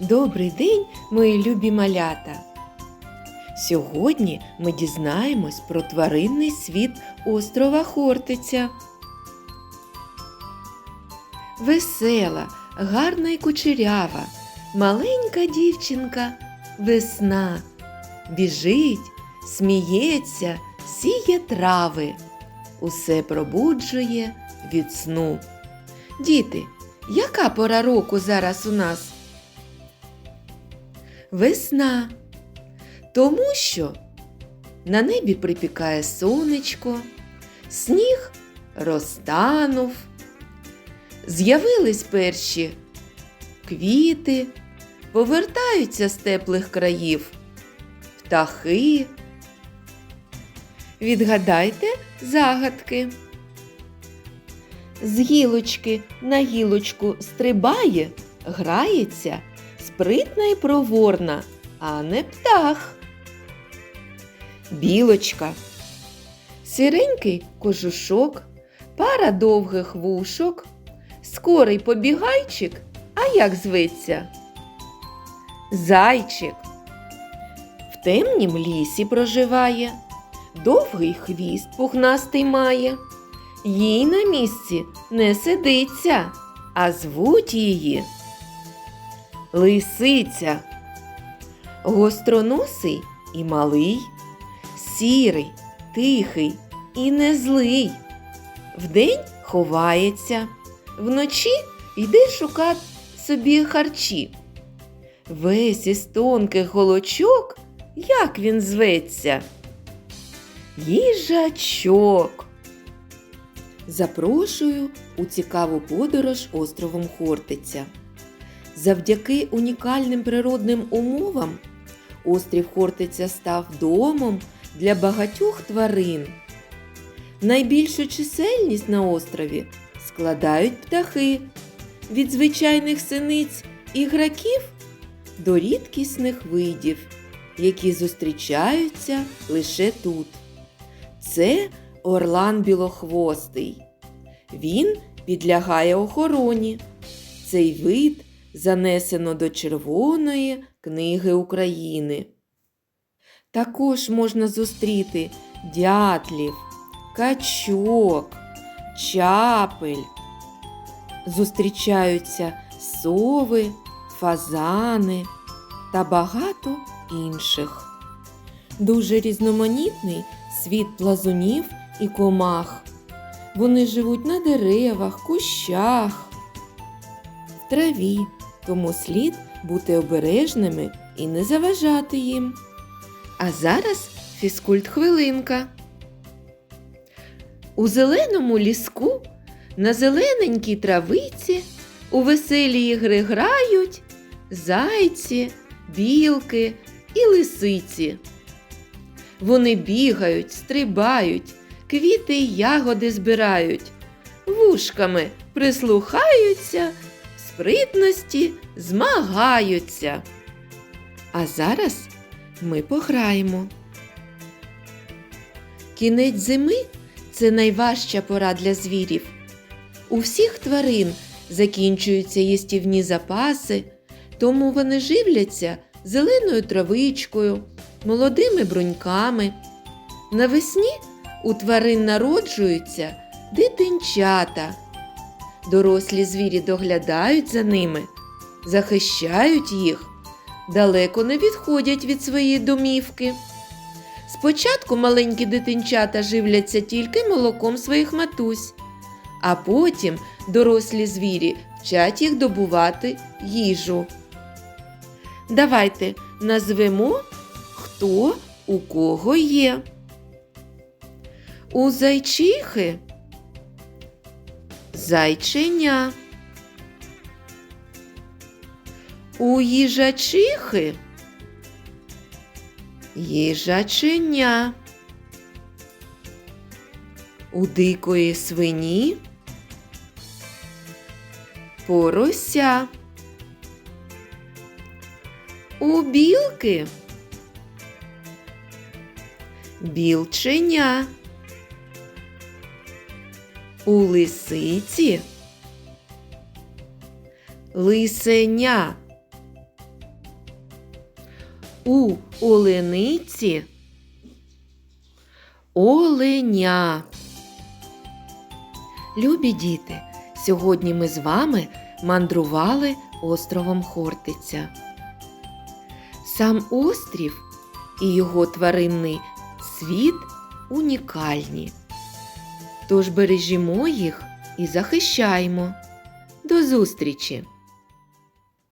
Добрий день, мої любі малята! Сьогодні ми дізнаємось про тваринний світ острова Хортиця. Весела, гарна і кучерява, маленька дівчинка весна. Біжить, сміється, сіє трави, усе пробуджує від сну. Діти, яка пора року зараз у нас? Весна. Тому що на небі припікає сонечко, сніг розтанув, з'явились перші квіти, повертаються з теплих країв, птахи. Відгадайте загадки. З гілочки на гілочку стрибає, грається, спритна і проворна, а не птах. Білочка. Сіренький кожушок, пара довгих вушок, скорий побігайчик, а як зветься? Зайчик. В темнім лісі проживає, довгий хвіст пухнастий має. Їй на місці не сидиться, а звуть її Лисиця. Гостроносий і малий, сірий, тихий і не злий. Вдень ховається, вночі йде шукати собі харчі. Весь із тонких голочок, як він зветься? Їжачок. Запрошую у цікаву подорож островом Хортиця. Завдяки унікальним природним умовам острів Хортиця став домом для багатьох тварин. Найбільшу чисельність на острові складають птахи від звичайних синиць і граків до рідкісних видів, які зустрічаються лише тут. Це орлан білохвостий. Він підлягає охороні. Цей вид занесено до Червоної книги України. Також можна зустріти дятлів, качок, чапель. Зустрічаються сови, фазани та багато інших. Дуже різноманітний світ плазунів і комах. Вони живуть на деревах, кущах, в траві, тому слід бути обережними і не заважати їм. А зараз фізкульт хвилинка. У зеленому ліску на зелененькій травиці у веселі ігри грають зайці, білки і лисиці. Вони бігають, стрибають, квіти й ягоди збирають, вушками прислухаються, спритності змагаються. А зараз ми пограємо. Кінець зими це найважча пора для звірів. У всіх тварин закінчуються їстівні запаси, тому вони живляться зеленою травичкою, молодими бруньками. Навесні у тварин народжуються дитинчата. Дорослі звірі доглядають за ними, захищають їх, далеко не відходять від своєї домівки. Спочатку маленькі дитинчата живляться тільки молоком своїх матусь, а потім дорослі звірі вчать їх добувати їжу. Давайте назвемо, хто у кого є. У зайчихи зайченя. У їжачихи їжаченя. У дикої свині порося. У білки білченя. У лисиці лисеня. У олениці оленя. Любі діти, сьогодні ми з вами мандрували островом Хортиця. Сам острів і його тваринний світ унікальні. Тож бережімо їх і захищаємо. До зустрічі!